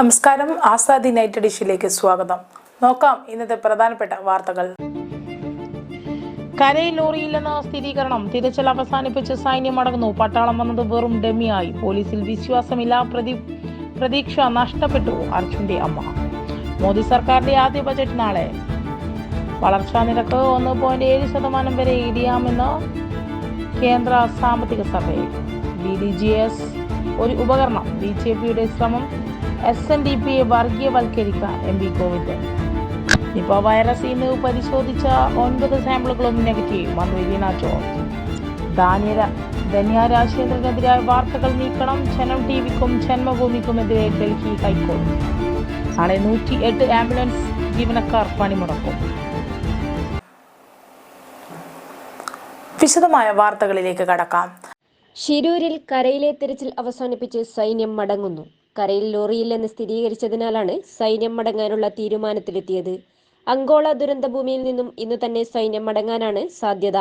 നമസ്കാരം. ആസാദി നൈറ്റ് ഡിഷിലേക്ക് സ്വാഗതം. നോക്കാം ഇന്നത്തെ പ്രധാനപ്പെട്ട വാർത്തകൾ. കരയിൽ ലോറിയില്ലെന്ന സ്ഥിരീകരണം. തിരച്ചിൽ അവസാനിപ്പിച്ച് സൈന്യം അടങ്ങുന്നു. പട്ടാളം വന്നത് വെറും ഡെമിയായി പോലീസിൽ വിശ്വാസമില്ല പ്രതി പ്രതീക്ഷ നഷ്ടപ്പെട്ടു അർജുന്റെ അമ്മ. മോദി സർക്കാരിന്റെ ആദ്യ ബജറ്റ് നാളെ. വളർച്ചാ നിരക്ക് ഒന്ന് പോയിന്റ് ഏഴ് ശതമാനം വരെ ഇടിയാമെന്ന് കേന്ദ്ര സാമ്പത്തിക survey. B D G S ഒരു ഉപകരണം. ബി ജെ പിയുടെ ശ്രമം എസ് എൻ ഡി പിയെ വർഗീയവൽക്കരിക്കാൻ M V Govindan Nipah virus ഇന്ന് പരിശോധിച്ച ഒൻപത് സാമ്പിളുകളും നെഗറ്റീവ്. മന്ത്രി വീണ ജോർജ്. ധാന്യര ധന്യ രാജേന്ദ്രനെതിരായ വാർത്തകൾ നീക്കണം. ജനം ടി വിക്കും ജന്മഭൂമിക്കുമെതിരെ ഡൽഹി ഹൈക്കോടതി. നാളെ നൂറ്റി എട്ട് ആംബുലൻസ് ജീവനക്കാർ പണിമുടക്കും. വിശദമായ വാർത്തകളിലേക്ക് കടക്കാം. ശിരൂരിൽ കരയിലെ തിരച്ചിൽ അവസാനിപ്പിച്ച് സൈന്യം മടങ്ങുന്നു. കരയിൽ ലോറിയില്ലെന്ന് സ്ഥിരീകരിച്ചതിനാലാണ് സൈന്യം മടങ്ങാനുള്ള തീരുമാനത്തിലെത്തിയത്. അങ്കോള ദുരന്തഭൂമിയിൽ നിന്നും ഇന്ന് തന്നെ സൈന്യം മടങ്ങാനാണ് സാധ്യത.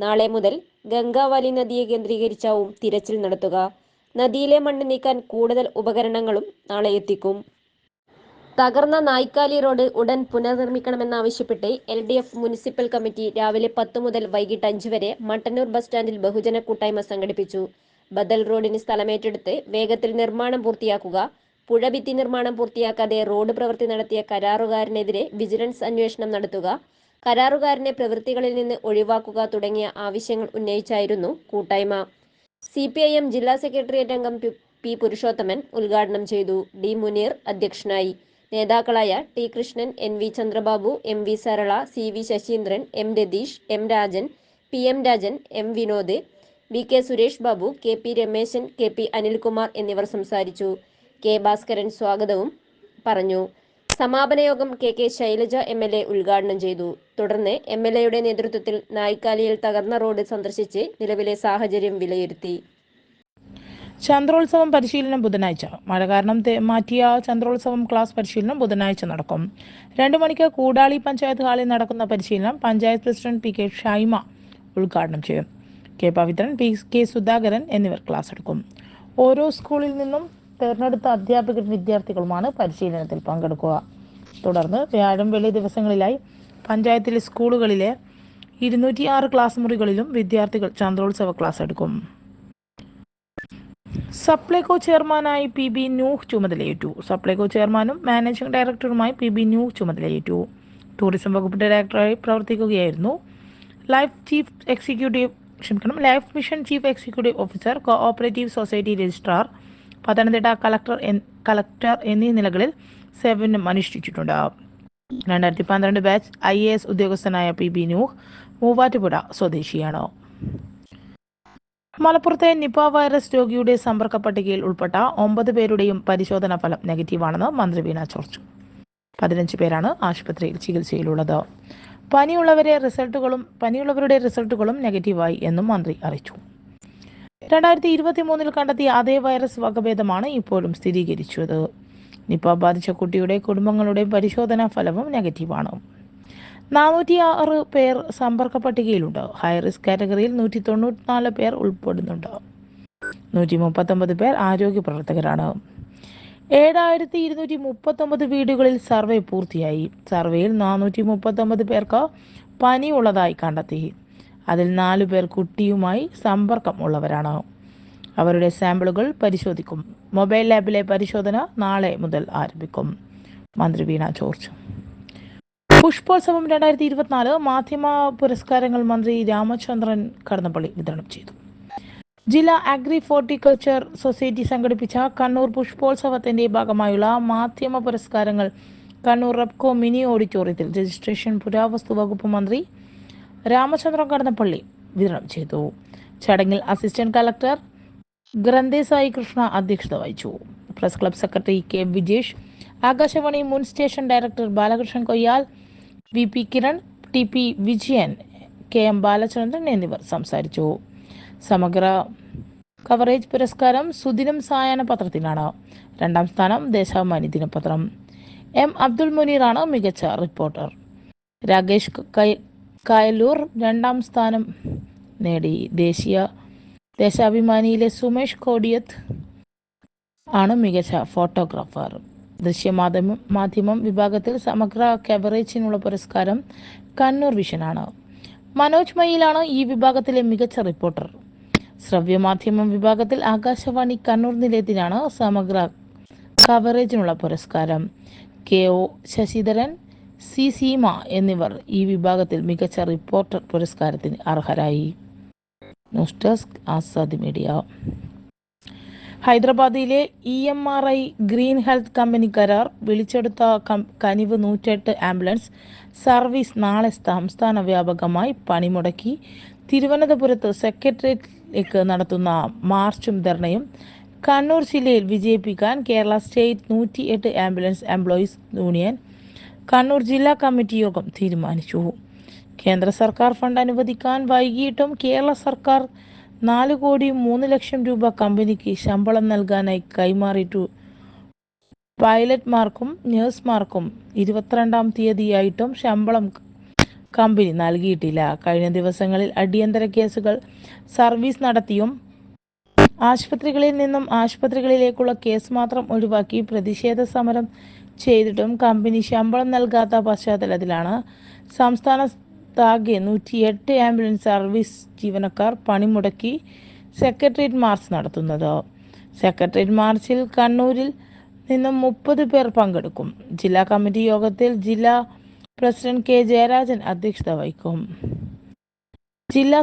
നാളെ മുതൽ ഗംഗാവാലി നദിയെ കേന്ദ്രീകരിച്ചാവും തിരച്ചിൽ നടത്തുക. നദിയിലെ മണ്ണ് നീക്കാൻ കൂടുതൽ ഉപകരണങ്ങളും നാളെ എത്തിക്കും. തകർന്ന നായ്ക്കാലി റോഡ് ഉടൻ പുനർനിർമ്മിക്കണമെന്നാവശ്യപ്പെട്ട് L D F municipal committee രാവിലെ പത്ത് മുതൽ വൈകിട്ട് അഞ്ച് വരെ മട്ടന്നൂർ ബസ് സ്റ്റാൻഡിൽ ബഹുജന കൂട്ടായ്മ സംഘടിപ്പിച്ചു. ബദൽ റോഡിന് സ്ഥലമേറ്റെടുത്ത് വേഗത്തിൽ നിർമ്മാണം പൂർത്തിയാക്കുക പുഴഭിത്തി നിർമ്മാണം പൂർത്തിയാക്കാതെ റോഡ് പ്രവൃത്തി നടത്തിയ കരാറുകാരനെതിരെ വിജിലൻസ് അന്വേഷണം നടത്തുക കരാറുകാരനെ പ്രവൃത്തികളിൽ നിന്ന് ഒഴിവാക്കുക തുടങ്ങിയ ആവശ്യങ്ങൾ ഉന്നയിച്ചായിരുന്നു കൂട്ടായ്മ. സി പി ഐ എം ജില്ലാ സെക്രട്ടേറിയറ്റ് അംഗം പി- പുരുഷോത്തമൻ ഉദ്ഘാടനം ചെയ്തു. ഡി മുനീർ അധ്യക്ഷനായി. നേതാക്കളായ T Krishnan N V Chandrababu M V Sarala C V Sasheendran M Ratheesh M Rajan P M Rajan M Vinod V K Suresh Babu K P Rameshan K P Anilkumar എന്നിവർ സംസാരിച്ചു. K Bhaskaran സ്വാഗതവും പറഞ്ഞു. സമാപന യോഗം K K Shailaja M L A ഉദ്ഘാടനം ചെയ്തു. തുടർന്ന് M L എയുടെ നേതൃത്വത്തിൽ നായ്ക്കാലിയിൽ തകർന്ന റോഡ് സന്ദർശിച്ച് നിലവിലെ സാഹചര്യം വിലയിരുത്തി. ചന്ദ്രോത്സവം പരിശീലനം ബുധനാഴ്ച. മഴ കാരണം മാറ്റിയ ചന്ദ്രോത്സവം ക്ലാസ് പരിശീലനം ബുധനാഴ്ച നടക്കും. രണ്ടു മണിക്ക് കൂടാളി പഞ്ചായത്ത് ഹാളിൽ നടക്കുന്ന പരിശീലനം panchayat president P K Shaima ഉദ്ഘാടനം ചെയ്യും. K Pavithran P K Sudhakaran എന്നിവർ ക്ലാസ് എടുക്കും. ഓരോ സ്കൂളിൽ നിന്നും തിരഞ്ഞെടുത്ത അധ്യാപകർ വിദ്യാർത്ഥികളുമാണ് പരിശീലനത്തിൽ പങ്കെടുക്കുക. തുടർന്ന് വ്യാഴം വെള്ളി ദിവസങ്ങളിലായി പഞ്ചായത്തിലെ സ്കൂളുകളിലെ ഇരുന്നൂറ്റി ആറ് ക്ലാസ് മുറികളിലും വിദ്യാർത്ഥികൾ ചന്ദ്രോത്സവ ക്ലാസ് എടുക്കും. സപ്ലൈകോ ചെയർമാനായി പി ബി നൂഹ് ചുമതലയേറ്റു. സപ്ലൈകോ ചെയർമാനും മാനേജിംഗ് ഡയറക്ടറുമായി പി ബി നൂഹ് ചുമതലയേറ്റു. ടൂറിസം വകുപ്പ് ഡയറക്ടറായി പ്രവർത്തിക്കുകയായിരുന്നു. ലൈഫ് ചീഫ് എക്സിക്യൂട്ടീവ് ക്ഷമിക്കണം. Life mission chief executive officer cooperative society registrar Pathanamthitta collector collector എന്നീ നിലകളിൽ സേവനം അനുഷ്ഠിച്ചിട്ടുണ്ട്. രണ്ടായിരത്തി പന്ത്രണ്ട് ബാച്ച് ഐ എ എസ് ഉദ്യോഗസ്ഥനായ പി ബി നൂഹ് മൂവാറ്റുപുഴ സ്വദേശിയാണ്. മലപ്പുറത്തെ നിപ വൈറസ് രോഗിയുടെ സമ്പർക്ക പട്ടികയിൽ ഉൾപ്പെട്ട ഒമ്പത് പേരുടെയും പരിശോധനാ ഫലം നെഗറ്റീവാണെന്ന് മന്ത്രി വീണ ജോർജ്. പതിനഞ്ച് പേരാണ് ആശുപത്രിയിൽ ചികിത്സയിലുള്ളത്. പനിയുള്ളവരെ റിസൾട്ടുകളും പനിയുള്ളവരുടെ റിസൾട്ടുകളും നെഗറ്റീവായി എന്നും മന്ത്രി അറിയിച്ചു. രണ്ടായിരത്തി ഇരുപത്തി മൂന്നിൽ കണ്ടെത്തിയ അതേ വൈറസ് വകഭേദമാണ് ഇപ്പോഴും സ്ഥിരീകരിച്ചത്. നിപ ബാധിച്ച കുട്ടിയുടെ കുടുംബങ്ങളുടെ പരിശോധനാ ഫലവും നെഗറ്റീവാണ്. നാനൂറ്റി ആറ് പേർ സമ്പർക്ക പട്ടികയിലുണ്ട്. ഹൈ റിസ്ക് കാറ്റഗറിയിൽ നൂറ്റി തൊണ്ണൂറ്റിനാല് പേർ ഉൾപ്പെടുന്നുണ്ട്. നൂറ്റി മുപ്പത്തൊമ്പത് പേർ ആരോഗ്യ പ്രവർത്തകരാണ്. ഏഴായിരത്തി ഇരുന്നൂറ്റി മുപ്പത്തൊമ്പത് വീടുകളിൽ സർവേ പൂർത്തിയായി. സർവേയിൽ നാനൂറ്റി മുപ്പത്തൊമ്പത് പേർക്ക് പനിയുള്ളതായി കണ്ടെത്തി. അതിൽ നാലു പേർ കുട്ടിയുമായി സമ്പർക്കം ഉള്ളവരാണ് അവരുടെ സാമ്പിളുകൾ പരിശോധിക്കും. മൊബൈൽ ലാബിലെ പരിശോധന നാളെ മുതൽ ആരംഭിക്കും. മന്ത്രി വീണ ജോർജ്. പുഷ്പോത്സവം രണ്ടായിരത്തി ഇരുപത്തിനാല് മാധ്യമ പുരസ്കാരങ്ങൾ മന്ത്രി രാമചന്ദ്രൻ കടന്നപ്പള്ളി വിതരണം ചെയ്തു. ജില്ലാ അഗ്രി ഫോർട്ടിക്കൾച്ചർ സൊസൈറ്റി സംഘടിപ്പിച്ച കണ്ണൂർ പുഷ്പോത്സവത്തിന്റെ ഭാഗമായുള്ള മാധ്യമ പുരസ്കാരങ്ങൾ കണ്ണൂർ റെപ്കോ മിനി ഓഡിറ്റോറിയത്തിൽ രജിസ്ട്രേഷൻ പുരാവസ്തു വകുപ്പ് മന്ത്രി രാമചന്ദ്രൻ കടന്നപ്പള്ളി വിതരണം ചെയ്തു. ചടങ്ങിൽ അസിസ്റ്റന്റ് കളക്ടർ ഗ്രന്ഥേസായി കൃഷ്ണ അധ്യക്ഷത വഹിച്ചു. Press club secretary K Vijesh Akashvani മുൻ station director Balakrishnan Koyyal V P Kiran T P Vijayan K M Balachandran എന്നിവർ സംസാരിച്ചു. സമഗ്ര കവറേജ് പുരസ്കാരം സുദിനം സായാഹ്ന പത്രത്തിനാണ്. രണ്ടാം സ്ഥാനം ദേശാഭിമാനി ദിനപത്രം. എം അബ്ദുൽ മുനീറാണ് മികച്ച റിപ്പോർട്ടർ. രാകേഷ് കായലൂർ രണ്ടാം സ്ഥാനം നേടി. ദേശീയ ദേശാഭിമാനിയിലെ സുമേഷ് കോടിയത്ത് ആണ് മികച്ച ഫോട്ടോഗ്രാഫർ. ദൃശ്യമാധ്യമം മാധ്യമം വിഭാഗത്തിൽ സമഗ്ര കവറേജിനുള്ള പുരസ്കാരം കണ്ണൂർ വിഷനാണ് മനോജ് മയിലാണ് ഈ വിഭാഗത്തിലെ മികച്ച റിപ്പോർട്ടർ. ശ്രവ്യമാധ്യമം വിഭാഗത്തിൽ ആകാശവാണി കണ്ണൂർ നിലയത്തിനാണ് സമഗ്ര കവറേജിനുള്ള പുരസ്കാരം. K. O. Sasidharan C. Seema എന്നിവർ ഈ വിഭാഗത്തിൽ മികച്ച റിപ്പോർട്ടർ പുരസ്കാരത്തിന് അർഹരായി. News desk Azad media. ഹൈദരാബാദിലെ E M R I green health company കരാർ വിളിച്ചെടുത്ത കനിവ് നൂറ്റെട്ട് ആംബുലൻസ് സർവീസ് നാളെ സംസ്ഥാന വ്യാപകമായി പണിമുടക്കി. തിരുവനന്തപുരത്ത് സെക്രട്ടേറിയറ്റിലേക്ക് നടത്തുന്ന മാർച്ചും ധർണയും കണ്ണൂർ ജില്ലയിൽ വിജയിപ്പിക്കാൻ കേരള സ്റ്റേറ്റ് നൂറ്റി എട്ട് ആംബുലൻസ് എംപ്ലോയീസ് യൂണിയൻ കണ്ണൂർ ജില്ലാ കമ്മിറ്റി യോഗം തീരുമാനിച്ചു. കേന്ദ്ര സർക്കാർ ഫണ്ട് അനുവദിക്കാൻ വൈകിട്ടും കേരള സർക്കാർ നാല് കോടി മൂന്ന് ലക്ഷം രൂപ കമ്പനിക്ക് ശമ്പളം നൽകാനായി കൈമാറിയിട്ടു. പൈലറ്റ്മാർക്കും നഴ്സുമാർക്കും ഇരുപത്തിരണ്ടാം തീയതിയായിട്ടും ശമ്പളം കമ്പനി നൽകിയിട്ടില്ല. കഴിഞ്ഞ ദിവസങ്ങളിൽ അടിയന്തര കേസുകൾ സർവീസ് നടത്തിയും ആശുപത്രികളിൽ നിന്നും ആശുപത്രികളിലേക്കുള്ള കേസ് മാത്രം ഒഴിവാക്കി പ്രതിഷേധ സമരം ചെയ്തിട്ടും കമ്പനി ശമ്പളം നൽകാത്ത പശ്ചാത്തലത്തിലാണ്. സംസ്ഥാനത്താകെ നൂറ്റിയെട്ട് ആംബുലൻസ് സർവീസ് ജീവനക്കാർ പണിമുടക്കി സെക്രട്ടേറിയറ്റ് മാർച്ച് നടത്തുന്നത്. സെക്രട്ടേറിയറ്റ് മാർച്ചിൽ കണ്ണൂരിൽ നിന്നും മുപ്പത് പേർ പങ്കെടുക്കും. ജില്ലാ കമ്മിറ്റി യോഗത്തിൽ ജില്ലാ പ്രസിഡന്റ് കെ ജയരാജൻ അധ്യക്ഷത വഹിക്കും. ജില്ലാ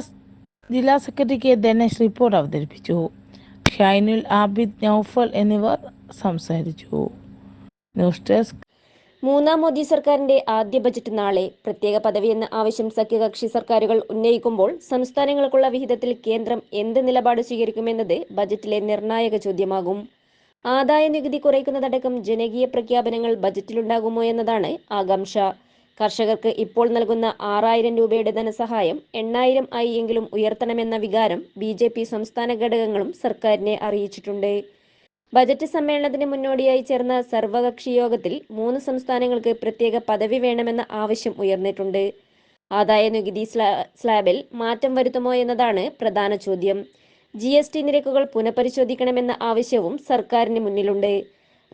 ജില്ലാ സെക്രട്ടറി കെ ധനേഷ് റിപ്പോർട്ട് അവതരിപ്പിച്ചു. ഷൈനുൽ ആബിദ് നൌഫൽ എന്നിവർ സംസാരിച്ചു. News desk. മൂന്നാം മോദി സർക്കാരിന്റെ ആദ്യ ബജറ്റ് നാളെ പ്രത്യേക പദവി എന്ന ആവശ്യം സഖ്യകക്ഷി സർക്കാരുകൾ ഉന്നയിക്കുമ്പോൾ സംസ്ഥാനങ്ങൾക്കുള്ള വിഹിതത്തിൽ കേന്ദ്രം എന്ത് നിലപാട് സ്വീകരിക്കുമെന്നത് ബജറ്റിലെ നിർണായക ചോദ്യമാകും. ആദായ നികുതി കുറയ്ക്കുന്നതടക്കം ജനകീയ പ്രഖ്യാപനങ്ങൾ ബജറ്റിലുണ്ടാകുമോ എന്നതാണ് ആകാംക്ഷ. കർഷകർക്ക് ഇപ്പോൾ നൽകുന്ന ആറായിരം രൂപയുടെ ധനസഹായം എണ്ണായിരം ആയി എങ്കിലും ഉയർത്തണമെന്ന വികാരം ബി ജെ പി സംസ്ഥാന ഘടകങ്ങളും സർക്കാരിനെ അറിയിച്ചിട്ടുണ്ട്. ബജറ്റ് സമ്മേളനത്തിന് മുന്നോടിയായി ചേർന്ന സർവകക്ഷി യോഗത്തിൽ മൂന്ന് സംസ്ഥാനങ്ങൾക്ക് പ്രത്യേക പദവി വേണമെന്ന ആവശ്യം ഉയർന്നിട്ടുണ്ട്. ആദായ നികുതി സ്ലാബിൽ മാറ്റം വരുത്തുമോ എന്നതാണ് പ്രധാന ചോദ്യം. ജി എസ് ടി നിരക്കുകൾ പുനഃപരിശോധിക്കണമെന്ന ആവശ്യവും സർക്കാരിന് മുന്നിലുണ്ട്.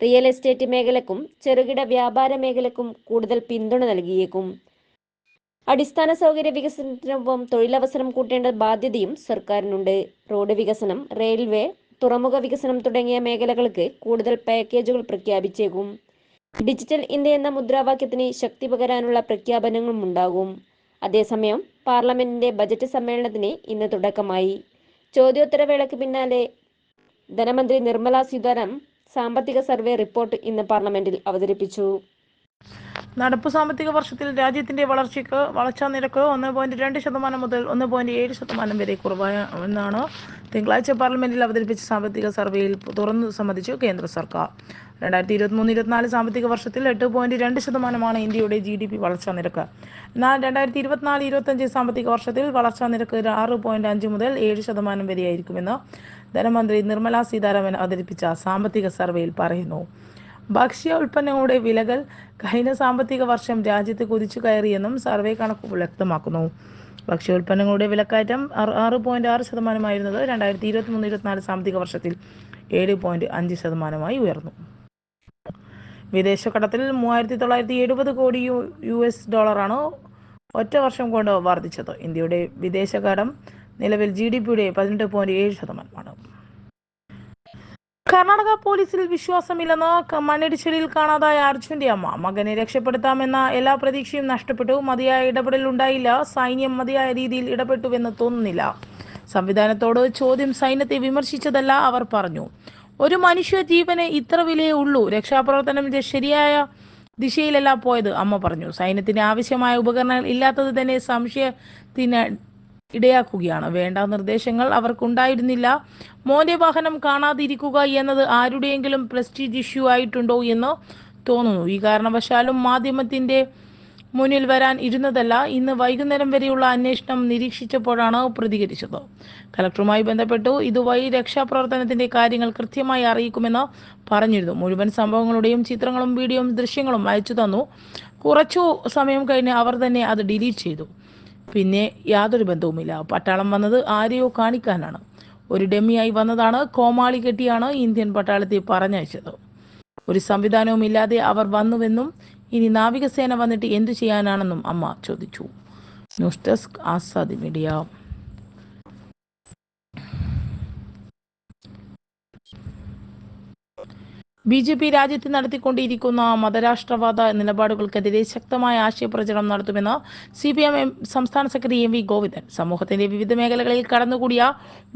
റിയൽ എസ്റ്റേറ്റ് മേഖലക്കും ചെറുകിട വ്യാപാര മേഖലക്കും കൂടുതൽ പിന്തുണ നൽകിയേക്കും. അടിസ്ഥാന സൗകര്യ വികസനത്തിനൊപ്പം തൊഴിലവസരം കൂട്ടേണ്ട ബാധ്യതയും സർക്കാരിനുണ്ട്. റോഡ് വികസനം റെയിൽവേ തുറമുഖ വികസനം തുടങ്ങിയ മേഖലകൾക്ക് കൂടുതൽ പാക്കേജുകൾ പ്രഖ്യാപിച്ചേക്കും. ഡിജിറ്റൽ ഇന്ത്യ എന്ന മുദ്രാവാക്യത്തിന് ശക്തി പകരാനുള്ള പ്രഖ്യാപനങ്ങളും ഉണ്ടാകും. അതേസമയം പാർലമെന്റിന്റെ ബജറ്റ് സമ്മേളനത്തിന് ഇന്ന് തുടക്കമായി. ചോദ്യോത്തരവേളയ്ക്ക് പിന്നാലെ ധനമന്ത്രി നിർമ്മല സീതാരാമൻ സാമ്പത്തിക സർവേ റിപ്പോർട്ട് ഇന്ന് പാർലമെന്റിൽ അവതരിപ്പിച്ചു. നടപ്പ് സാമ്പത്തിക വർഷത്തിൽ രാജ്യത്തിന്റെ വളർച്ചയ്ക്ക് വളർച്ചാ നിരക്ക് ഒന്ന് പോയിന്റ് രണ്ട് ശതമാനം മുതൽ ഒന്ന് പോയിന്റ് ഏഴ് ശതമാനം വരെ കുറവായ എന്നാണ് തിങ്കളാഴ്ച പാർലമെന്റിൽ അവതരിപ്പിച്ച സാമ്പത്തിക സർവേയിൽ തുറന്നു സമ്മതിച്ചു കേന്ദ്ര സർക്കാർ. രണ്ടായിരത്തി ഇരുപത്തിമൂന്ന് ഇരുപത്തിനാല് സാമ്പത്തിക വർഷത്തിൽ എട്ട് പോയിന്റ് രണ്ട് ശതമാനമാണ് ഇന്ത്യയുടെ ജി ഡി പി വളർച്ചാ നിരക്ക്. എന്നാൽ രണ്ടായിരത്തി ഇരുപത്തിനാല് ഇരുപത്തഞ്ച് സാമ്പത്തിക വർഷത്തിൽ വളർച്ചാ നിരക്ക് ആറ് പോയിന്റ് അഞ്ച് മുതൽ ഏഴ് ശതമാനം വരെയായിരിക്കുമെന്ന് ധനമന്ത്രി നിർമ്മല സീതാരാമൻ അവതരിപ്പിച്ച സാമ്പത്തിക സർവേയിൽ പറയുന്നു. ഭക്ഷ്യ ഉൽപ്പന്നങ്ങളുടെ വിലകൾ കഴിഞ്ഞ സാമ്പത്തിക വർഷം രാജ്യത്ത് കുതിച്ചു കയറിയെന്നും സർവേ കണക്കുകൾ വ്യക്തമാക്കുന്നു. ഭക്ഷ്യോൽപ്പന്നങ്ങളുടെ വിലക്കയറ്റം ആറ് പോയിന്റ് ആറ് ശതമാനമായിരുന്നത് രണ്ടായിരത്തി ഇരുപത്തി മൂന്ന് ഇരുപത്തിനാല് സാമ്പത്തിക വർഷത്തിൽ ഏഴ് പോയിന്റ് അഞ്ച് ശതമാനമായി ഉയർന്നു. വിദേശ കടത്തിൽ മൂവായിരത്തി തൊള്ളായിരത്തി എഴുപത് കോടി യു എസ് ഡോളറാണ് ഒറ്റ വർഷം കൊണ്ട് വർദ്ധിച്ചത്. ഇന്ത്യയുടെ വിദേശ കടം നിലവിൽ ജി ഡി പിയുടെ പതിനെട്ട് പോയിന്റ് ഏഴ് ശതമാനമാണ്. കർണാടക പോലീസിൽ വിശ്വാസമില്ലെന്ന് മണ്ണിടിച്ചിലിൽ കാണാതായ അർജുന്റെ അമ്മ. മകനെ രക്ഷപ്പെടുത്താമെന്ന എല്ലാ പ്രതീക്ഷയും നഷ്ടപ്പെട്ടു. മതിയായ ഇടപെടൽ ഉണ്ടായില്ല. സൈന്യം മതിയായ രീതിയിൽ ഇടപെട്ടുവെന്ന് തോന്നുന്നില്ല. സംവിധാനത്തോട് ചോദ്യം സൈന്യത്തെ വിമർശിച്ചതല്ല അവർ പറഞ്ഞു. ഒരു മനുഷ്യ ജീവന് ഇത്ര വിലയേ ഉള്ളൂ. രക്ഷാപ്രവർത്തനം ശരിയായ ദിശയിലല്ല പോയത് അമ്മ പറഞ്ഞു. സൈന്യത്തിന് ആവശ്യമായ ഉപകരണങ്ങൾ ഇല്ലാത്തത് തന്നെ സംശയത്തിന് ഇടയാക്കുകയാണ്. വേണ്ട നിർദ്ദേശങ്ങൾ അവർക്കുണ്ടായിരുന്നില്ല. മോന്റെ വാഹനം കാണാതിരിക്കുക എന്നത് ആരുടെയെങ്കിലും പ്രസ്റ്റീജ് ഇഷ്യൂ ആയിട്ടുണ്ടോ എന്ന് തോന്നുന്നു. ഈ കാരണവശാലും മാധ്യമത്തിന്റെ മുന്നിൽ വരാൻ ഇരുന്നതല്ല ഇന്ന് വൈകുന്നേരം വരെയുള്ള അന്വേഷണം നിരീക്ഷിച്ചപ്പോഴാണ് പ്രതികരിച്ചത്. കലക്ടറുമായി ബന്ധപ്പെട്ടു. ഇതുവഴി രക്ഷാപ്രവർത്തനത്തിന്റെ കാര്യങ്ങൾ കൃത്യമായി അറിയിക്കുമെന്ന് പറഞ്ഞിരുന്നു. മുഴുവൻ സംഭവങ്ങളുടെയും ചിത്രങ്ങളും വീഡിയോയും ദൃശ്യങ്ങളും അയച്ചു തന്നു. കുറച്ചു സമയം കഴിഞ്ഞ് അവർ തന്നെ അത് ഡിലീറ്റ് ചെയ്തു. പിന്നെ യാതൊരു ബന്ധവുമില്ല. പട്ടാളം വന്നത് ആരെയോ കാണിക്കാനാണ്. ഒരു ഡെമ്മിയായി വന്നതാണ് കോമാളി കെട്ടിയാണ് ഇന്ത്യൻ പട്ടാളത്തെ പറഞ്ഞയച്ചത്. ഒരു സംവിധാനവും ഇല്ലാതെ അവർ വന്നുവെന്നും ഇനി നാവികസേന വന്നിട്ട് എന്തു ചെയ്യാനാണെന്നും അമ്മ ചോദിച്ചു. News desk Azadi media. B J P രാജ്യത്ത് നടത്തിക്കൊണ്ടിരിക്കുന്ന മതരാഷ്ട്രവാദ നിലപാടുകൾക്കെതിരെ ശക്തമായ ആശയപ്രചരണം നടത്തുമെന്ന് സി പി എം സംസ്ഥാന സെക്രട്ടറി എം വി ഗോവിന്ദൻ. സമൂഹത്തിന്റെ വിവിധ മേഖലകളിൽ കടന്നുകൂടിയ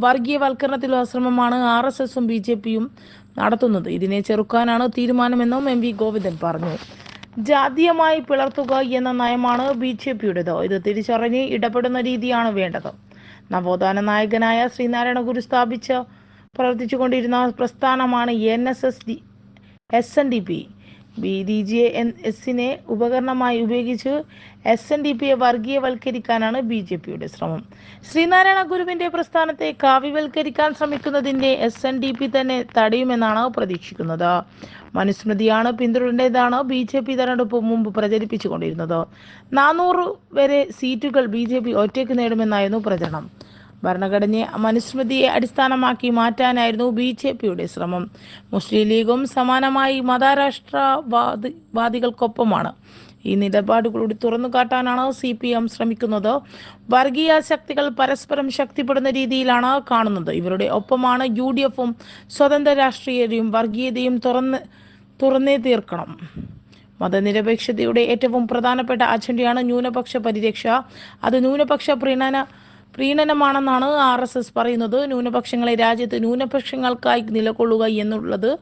വർഗീയവൽക്കരണത്തിലുള്ള ശ്രമമാണ് ആർ എസ് എസും ബി ജെ പിയും നടത്തുന്നത്. ഇതിനെ ചെറുക്കാനാണ് തീരുമാനമെന്നും എം വി ഗോവിന്ദൻ പറഞ്ഞു. ജാതീയമായി പിളർത്തുക എന്ന നയമാണ് ബി ജെ പിയുടേത്. ഇത് തിരിച്ചറിഞ്ഞ് ഇടപെടുന്ന രീതിയാണ് വേണ്ടത്. നവോത്ഥാന നായകനായ ശ്രീനാരായണ ഗുരു സ്ഥാപിച്ച പ്രവർത്തിച്ചുകൊണ്ടിരുന്ന പ്രസ്ഥാനമാണ് N S S D S N D P B D G N എസിനെ ഉപകരണമായി ഉപയോഗിച്ച് എസ് എൻ ഡി പിയെ വർഗീയവൽക്കരിക്കാനാണ് ബി ജെ പിയുടെ ശ്രമം. ശ്രീനാരായണ ഗുരുവിന്റെ പ്രസ്ഥാനത്തെ കാവ്യവൽക്കരിക്കാൻ ശ്രമിക്കുന്നതിന്റെ എസ് എൻ ഡി പി തന്നെ തടയുമെന്നാണ് പ്രതീക്ഷിക്കുന്നത്. മനുസ്മൃതിയാണ് പിന്തുടരേണ്ടതാണ് ബി ജെ പി തെരഞ്ഞെടുപ്പ് മുമ്പ് പ്രചരിപ്പിച്ചുകൊണ്ടിരുന്നത്. നാനൂറ് വരെ സീറ്റുകൾ ബി ജെ പി ഒറ്റയ്ക്ക് നേടുമെന്നായിരുന്നു പ്രചരണം. ഭരണഘടനയെ മനുസ്മൃതിയെ അടിസ്ഥാനമാക്കി മാറ്റാനായിരുന്നു ബി ജെ പിയുടെ ശ്രമം. മുസ്ലിം ലീഗും സമാനമായി മതാരാഷ്ട്രവാദികൾക്കൊപ്പമാണ് ഈ നിലപാടുകളോട് തുറന്നു കാട്ടാനാണ് സി പി എം ശ്രമിക്കുന്നത്. വർഗീയ ശക്തികൾ പരസ്പരം ശക്തിപ്പെടുന്ന രീതിയിലാണ് കാണുന്നത്. ഇവരുടെ ഒപ്പമാണ് യു ഡി എഫും സ്വതന്ത്ര രാഷ്ട്രീയതയും വർഗീയതയും തുറന്ന് തുറന്നേ തീർക്കണം. മതനിരപേക്ഷതയുടെ ഏറ്റവും പ്രധാനപ്പെട്ട അജണ്ടയാണ് ന്യൂനപക്ഷ പരിരക്ഷ. അത് ന്യൂനപക്ഷ പ്രീണന പ്രീണനമാണെന്നാണ് ആർ എസ് എസ് പറയുന്നത്. ന്യൂനപക്ഷങ്ങളെ രാജ്യത്ത് ന്യൂനപക്ഷങ്ങൾക്കായി നിലകൊള്ളുക എന്നുള്ളത്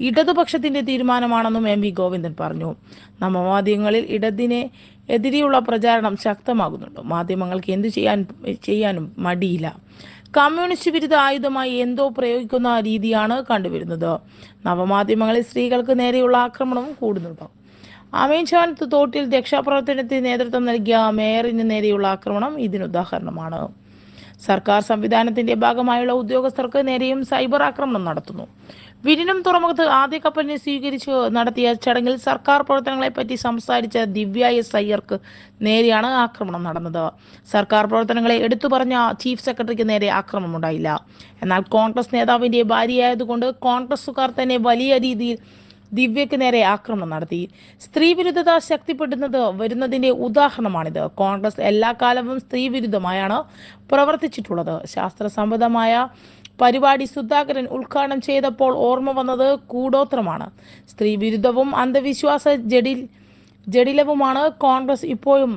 ഇടതുപക്ഷത്തിന്റെ തീരുമാനമാണെന്നും എം വി ഗോവിന്ദൻ പറഞ്ഞു. നവമാധ്യമങ്ങളിൽ ഇടതിനെ എതിരെയുള്ള പ്രചാരണം ശക്തമാകുന്നുണ്ട്. മാധ്യമങ്ങൾക്ക് എന്തു ചെയ്യാൻ ചെയ്യാനും മടിയില്ല. കമ്മ്യൂണിസ്റ്റ് വിരുദ്ധ ആയുധമായി എന്തോ പ്രയോഗിക്കുന്ന രീതിയാണ് കണ്ടുവരുന്നത്. നവമാധ്യമങ്ങളിൽ സ്ത്രീകൾക്ക് നേരെയുള്ള ആക്രമണവും കൂടുന്നുണ്ട്. അമീൻഷാൻ തോട്ടിൽ രക്ഷാപ്രവർത്തനത്തിന് നേതൃത്വം നൽകിയ മേയറിന് നേരെയുള്ള ആക്രമണം ഇതിനുദാഹരണമാണ് സർക്കാർ സംവിധാനത്തിന്റെ ഭാഗമായുള്ള ഉദ്യോഗസ്ഥർക്ക് നേരെയും സൈബർ ആക്രമണം നടത്തുന്നു. വിരിനം തുറമുഖത്ത് ആദ്യ കപ്പലിനെ സ്വീകരിച്ച് നടത്തിയ ചടങ്ങിൽ സർക്കാർ പ്രവർത്തനങ്ങളെ പ്രവർത്തനങ്ങളെപ്പറ്റി സംസാരിച്ച ദിവ്യ എസ് അയ്യർക്ക് നേരെയാണ് ആക്രമണം നടന്നത്. സർക്കാർ പ്രവർത്തനങ്ങളെ എടുത്തു പറഞ്ഞ ചീഫ് സെക്രട്ടറിക്ക് നേരെ ആക്രമണം ഉണ്ടായില്ല. എന്നാൽ കോൺഗ്രസ് നേതാവിന്റെ ഭാര്യയായതുകൊണ്ട് കോൺഗ്രസുകാർ തന്നെ വലിയ രീതിയിൽ ദിവ്യക്ക് നേരെ ആക്രമണം നടത്തി. സ്ത്രീവിരുദ്ധത ശക്തിപ്പെടുന്നത് വരുന്നതിന്റെ ഉദാഹരണമാണിത്. കോൺഗ്രസ് എല്ലാ കാലവും സ്ത്രീവിരുദ്ധമായാണ് പ്രവർത്തിച്ചിട്ടുള്ളത്. ശാസ്ത്രസംബന്ധമായ പരിപാടി സുധാകരൻ ഉദ്ഘാടനം ചെയ്തപ്പോൾ ഓർമ്മ വന്നത് കൂടോത്രമാണ്. സ്ത്രീവിരുദ്ധവും അന്ധവിശ്വാസ ജഡിൽ ജഡിലവുമാണ് കോൺഗ്രസ് ഇപ്പോഴും.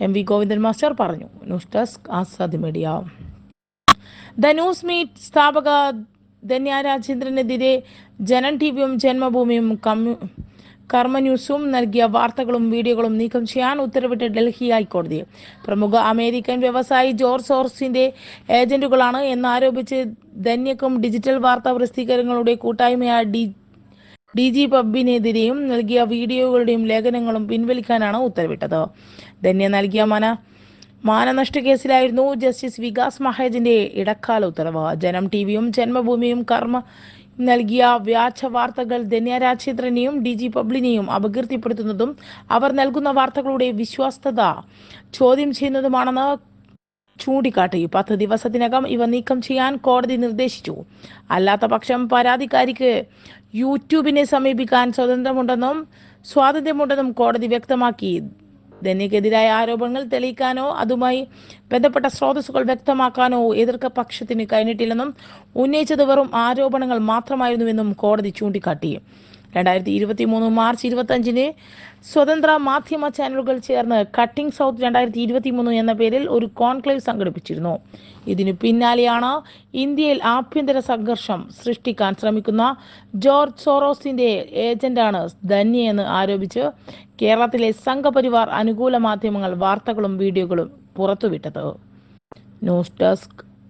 എം വി ഗോവിന്ദൻ മാസ്റ്റർ പറഞ്ഞു. News desk Azad media. The News Minute സ്ഥാപക ധന്യ രാജേന്ദ്രനെതിരെ ജനൻ ടി വിയും ജന്മഭൂമിയും കമ്മ്യൂ കർമ്മ ന്യൂസും നൽകിയ വാർത്തകളും വീഡിയോകളും നീക്കം ചെയ്യാൻ ഉത്തരവിട്ട് ഡൽഹി ഹൈക്കോടതി. പ്രമുഖ അമേരിക്കൻ വ്യവസായി ജോർജ് സോർസിന്റെ ഏജന്റുകളാണ് എന്നാരോപിച്ച് ധന്യക്കും ഡിജിറ്റൽ വാർത്താ പ്രസിദ്ധീകരണങ്ങളുടെ കൂട്ടായ്മയായ ഡി ഡി ജി പബിനെതിരെയും നൽകിയ വീഡിയോകളുടെയും ലേഖനങ്ങളും പിൻവലിക്കാനാണ് ഉത്തരവിട്ടത്. ധന്യ നൽകിയ മന മാനനഷ്ട കേസിലായിരുന്നു ജസ്റ്റിസ് വികാസ് മഹേജിന്റെ ഇടക്കാല ഉത്തരവ്. ജനം ടി വിയും ജന്മഭൂമിയും കർമ്മ നൽകിയ വ്യാജ വാർത്തകൾ ധന്യ രാജേന്ദ്രനെയും ഡി ജി പബ്ലിനെയും അപകീർത്തിപ്പെടുത്തുന്നതും അവർ നൽകുന്ന വാർത്തകളുടെ വിശ്വാസ്യത ചോദ്യം ചെയ്യുന്നതുമാണെന്ന് ചൂണ്ടിക്കാട്ടി. പത്ത് ദിവസത്തിനകം ഇവ നീക്കം ചെയ്യാൻ കോടതി നിർദ്ദേശിച്ചു. അല്ലാത്ത പക്ഷം പരാതിക്കാരിക്ക് യൂട്യൂബിനെ സമീപിക്കാൻ സ്വതന്ത്രമുണ്ടെന്നും സ്വാതന്ത്ര്യമുണ്ടെന്നും കോടതി വ്യക്തമാക്കി. ധന്യക്കെതിരായ ആരോപണങ്ങൾ തെളിയിക്കാനോ അതുമായി ബന്ധപ്പെട്ട സ്രോതസ്സുകൾ വ്യക്തമാക്കാനോ എതിർക്ക പക്ഷത്തിന് കഴിഞ്ഞിട്ടില്ലെന്നും ഉന്നയിച്ചത് വെറും ആരോപണങ്ങൾ മാത്രമായിരുന്നുവെന്നും കോടതി ചൂണ്ടിക്കാട്ടി. രണ്ടായിരത്തി ഇരുപത്തി മൂന്ന് മാർച്ച് ഇരുപത്തി അഞ്ചിന് സ്വതന്ത്ര മാധ്യമ ചാനലുകൾ ചേർന്ന് കട്ടിംഗ് സൗത്ത് രണ്ടായിരത്തി ഇരുപത്തി മൂന്ന് എന്ന പേരിൽ ഒരു കോൺക്ലേവ് സംഘടിപ്പിച്ചിരുന്നു. ഇതിനു പിന്നാലെയാണ് ഇന്ത്യയിൽ ആഭ്യന്തര സംഘർഷം സൃഷ്ടിക്കാൻ ശ്രമിക്കുന്ന ജോർജ് സോറോസിന്റെ ഏജന്റാണ് ധന്യയെന്ന് ആരോപിച്ച് കേരളത്തിലെ സംഘപരിവാർ അനുകൂല മാധ്യമങ്ങൾ വാർത്തകളും വീഡിയോകളും പുറത്തുവിട്ടത്. News desk